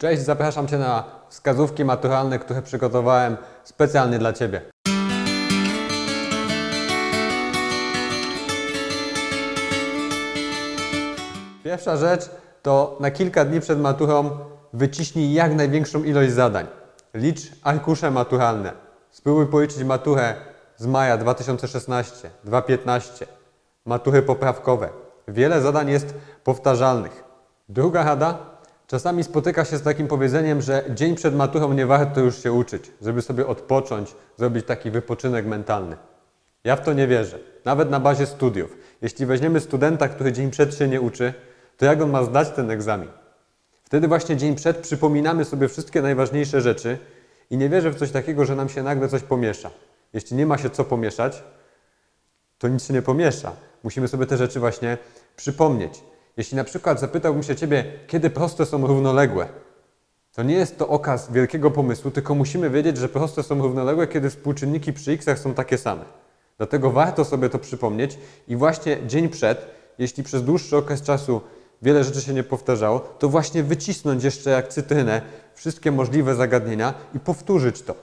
Cześć, zapraszam Cię na wskazówki maturalne, które przygotowałem specjalnie dla Ciebie. Pierwsza rzecz to na kilka dni przed maturą wyciśnij jak największą ilość zadań. Licz arkusze maturalne. Spróbuj policzyć maturę z maja 2016, 2015, matury poprawkowe. Wiele zadań jest powtarzalnych. Druga rada. Czasami spotyka się z takim powiedzeniem, że dzień przed maturą nie warto już się uczyć, żeby sobie odpocząć, zrobić taki wypoczynek mentalny. Ja w to nie wierzę. Nawet na bazie studiów. Jeśli weźmiemy studenta, który dzień przed się nie uczy, to jak on ma zdać ten egzamin? Wtedy właśnie dzień przed przypominamy sobie wszystkie najważniejsze rzeczy i nie wierzę w coś takiego, że nam się nagle coś pomiesza. Jeśli nie ma się co pomieszać, to nic się nie pomiesza. Musimy sobie te rzeczy właśnie przypomnieć. Jeśli na przykład zapytałbym się Ciebie, kiedy proste są równoległe, to nie jest to okaz wielkiego pomysłu, tylko musimy wiedzieć, że proste są równoległe, kiedy współczynniki przy x są takie same. Dlatego warto sobie to przypomnieć i właśnie dzień przed, jeśli przez dłuższy okres czasu wiele rzeczy się nie powtarzało, to właśnie wycisnąć jeszcze jak cytrynę wszystkie możliwe zagadnienia i powtórzyć to.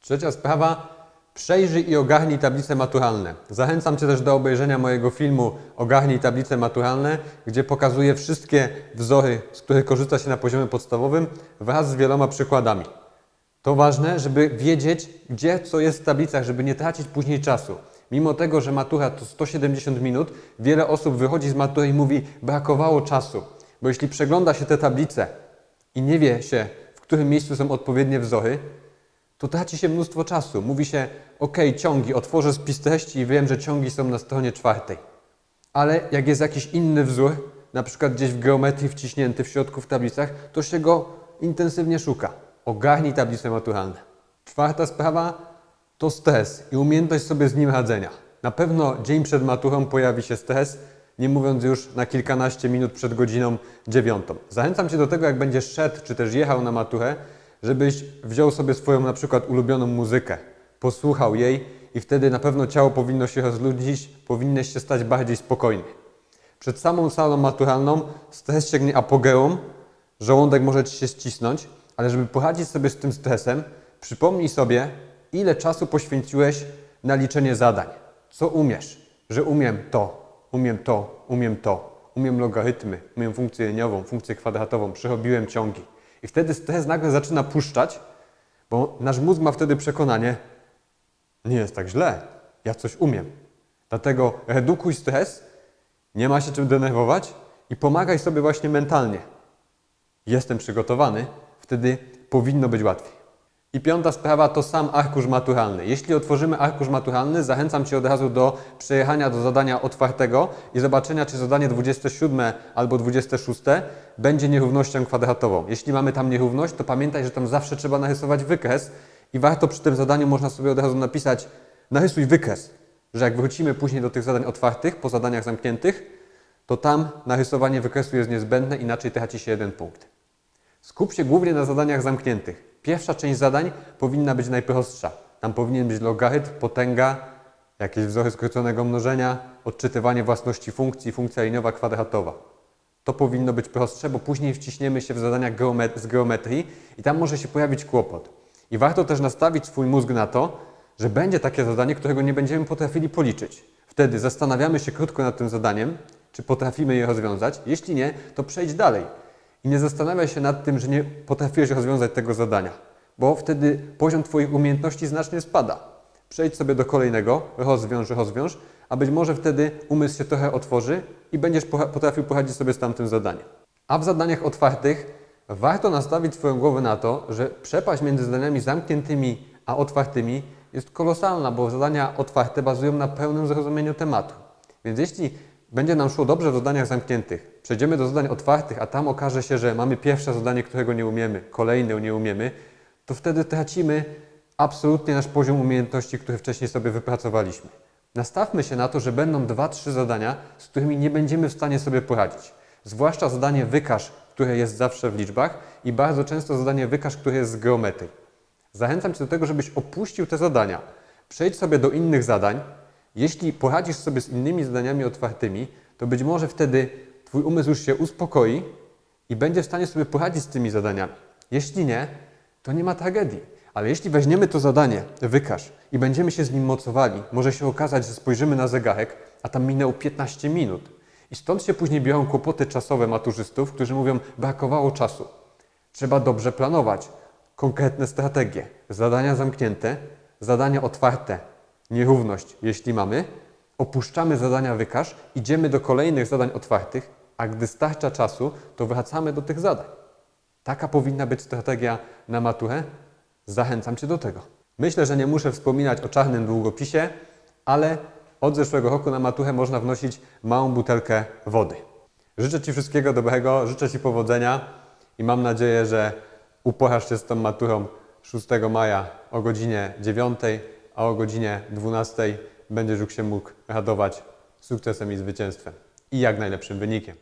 Trzecia sprawa, przejrzyj i ogarnij tablice maturalne. Zachęcam Cię też do obejrzenia mojego filmu Ogarnij tablice maturalne, gdzie pokazuję wszystkie wzory, z których korzysta się na poziomie podstawowym wraz z wieloma przykładami. To ważne, żeby wiedzieć, gdzie co jest w tablicach, żeby nie tracić później czasu. Mimo tego, że matura to 170 minut, wiele osób wychodzi z matury i mówi, brakowało czasu. Bo jeśli przegląda się te tablice i nie wie się, w którym miejscu są odpowiednie wzory, to traci się mnóstwo czasu. Mówi się, ok, ciągi, otworzę spis treści i wiem, że ciągi są na stronie czwartej. Ale jak jest jakiś inny wzór, na przykład gdzieś w geometrii wciśnięty w środku w tablicach, to się go intensywnie szuka. Ogarnij tablice maturalne. Czwarta sprawa to stres i umiejętność sobie z nim radzenia. Na pewno dzień przed maturą pojawi się stres, nie mówiąc już na kilkanaście minut przed godziną dziewiątą. Zachęcam Cię do tego, jak będziesz szedł, czy też jechał na maturę, żebyś wziął sobie swoją na przykład ulubioną muzykę, posłuchał jej i wtedy na pewno ciało powinno się rozluźnić, powinnyś się stać bardziej spokojny. Przed samą salą maturalną stres sięgnie apogeum, żołądek może Ci się ścisnąć, ale żeby poradzić sobie z tym stresem, przypomnij sobie, ile czasu poświęciłeś na liczenie zadań. Co umiesz? Że umiem to, umiem to, umiem to, umiem logarytmy, umiem funkcję liniową, funkcję kwadratową, przerobiłem ciągi. I wtedy stres nagle zaczyna puszczać, bo nasz mózg ma wtedy przekonanie, nie jest tak źle, ja coś umiem. Dlatego redukuj stres, nie ma się czym denerwować i pomagaj sobie właśnie mentalnie. Jestem przygotowany, wtedy powinno być łatwiej. I piąta sprawa to sam arkusz maturalny. Jeśli otworzymy arkusz maturalny, zachęcam Cię od razu do przejechania do zadania otwartego i zobaczenia, czy zadanie 27 albo 26 będzie nierównością kwadratową. Jeśli mamy tam nierówność, to pamiętaj, że tam zawsze trzeba narysować wykres i warto przy tym zadaniu można sobie od razu napisać narysuj wykres, że jak wrócimy później do tych zadań otwartych, po zadaniach zamkniętych, to tam narysowanie wykresu jest niezbędne, inaczej traci się jeden punkt. Skup się głównie na zadaniach zamkniętych. Pierwsza część zadań powinna być najprostsza. Tam powinien być logarytm, potęga, jakieś wzory skróconego mnożenia, odczytywanie własności funkcji, funkcja liniowa, kwadratowa. To powinno być prostsze, bo później wciśniemy się w zadania z geometrii i tam może się pojawić kłopot. I warto też nastawić swój mózg na to, że będzie takie zadanie, którego nie będziemy potrafili policzyć. Wtedy zastanawiamy się krótko nad tym zadaniem, czy potrafimy je rozwiązać. Jeśli nie, to przejdź dalej. I nie zastanawiaj się nad tym, że nie potrafiłeś rozwiązać tego zadania, bo wtedy poziom Twoich umiejętności znacznie spada. Przejdź sobie do kolejnego, rozwiąż, rozwiąż, a być może wtedy umysł się trochę otworzy i będziesz potrafił poradzić sobie z tamtym zadaniem. A w zadaniach otwartych warto nastawić swoją głowę na to, że przepaść między zadaniami zamkniętymi a otwartymi jest kolosalna, bo zadania otwarte bazują na pełnym zrozumieniu tematu. Więc jeśli będzie nam szło dobrze w zadaniach zamkniętych, przejdziemy do zadań otwartych, a tam okaże się, że mamy pierwsze zadanie, którego nie umiemy, kolejne nie umiemy, to wtedy tracimy absolutnie nasz poziom umiejętności, który wcześniej sobie wypracowaliśmy. Nastawmy się na to, że będą dwa, trzy zadania, z którymi nie będziemy w stanie sobie poradzić. Zwłaszcza zadanie wykaż, które jest zawsze w liczbach i bardzo często zadanie wykaż, które jest z geometrii. Zachęcam Cię do tego, żebyś opuścił te zadania. Przejdź sobie do innych zadań. Jeśli poradzisz sobie z innymi zadaniami otwartymi, to być może wtedy Twój umysł już się uspokoi i będzie w stanie sobie poradzić z tymi zadaniami. Jeśli nie, to nie ma tragedii. Ale jeśli weźmiemy to zadanie, wykaż, i będziemy się z nim mocowali, może się okazać, że spojrzymy na zegarek, a tam minęło 15 minut. I stąd się później biorą kłopoty czasowe maturzystów, którzy mówią, brakowało czasu. Trzeba dobrze planować, konkretne strategie, zadania zamknięte, zadania otwarte, nierówność, jeśli mamy, opuszczamy zadania wykaż, idziemy do kolejnych zadań otwartych, a gdy starcza czasu, to wracamy do tych zadań. Taka powinna być strategia na maturę. Zachęcam Cię do tego. Myślę, że nie muszę wspominać o czarnym długopisie, ale od zeszłego roku na maturę można wnosić małą butelkę wody. Życzę Ci wszystkiego dobrego, życzę Ci powodzenia i mam nadzieję, że uporasz się z tą maturą 6 maja o godzinie 9, a o godzinie 12 będziesz już się mógł radować sukcesem i zwycięstwem i jak najlepszym wynikiem.